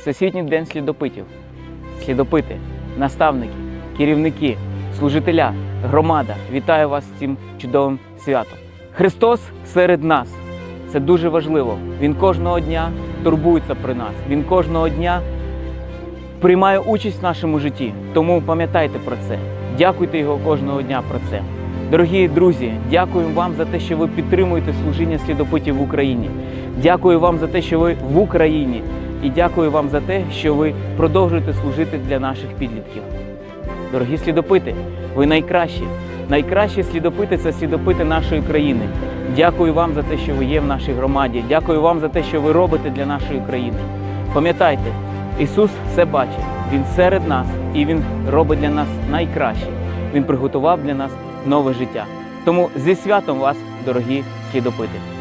Всесвітній день слідопитів. Слідопити, наставники, керівники, служителя, громада. Вітаю вас з цим чудовим святом. Христос серед нас. Це дуже важливо. Він кожного дня турбується про нас. Він кожного дня приймає участь в нашому житті. Тому пам'ятайте про це. Дякуйте його кожного дня про це. Дорогі друзі, дякую вам за те, що ви підтримуєте служіння слідопитів в Україні. Дякую вам за те, що ви в Україні. І дякую вам за те, що ви продовжуєте служити для наших підлітків. Дорогі слідопити, ви найкращі. Найкращі слідопити це слідопити нашої країни. Дякую вам за те, що ви є в нашій громаді. Дякую вам за те, що ви робите для нашої країни. Пам'ятайте, Ісус все бачить. Він серед нас і Він робить для нас найкраще. Він приготував для нас нове життя. Тому зі святом вас, дорогі слідопити!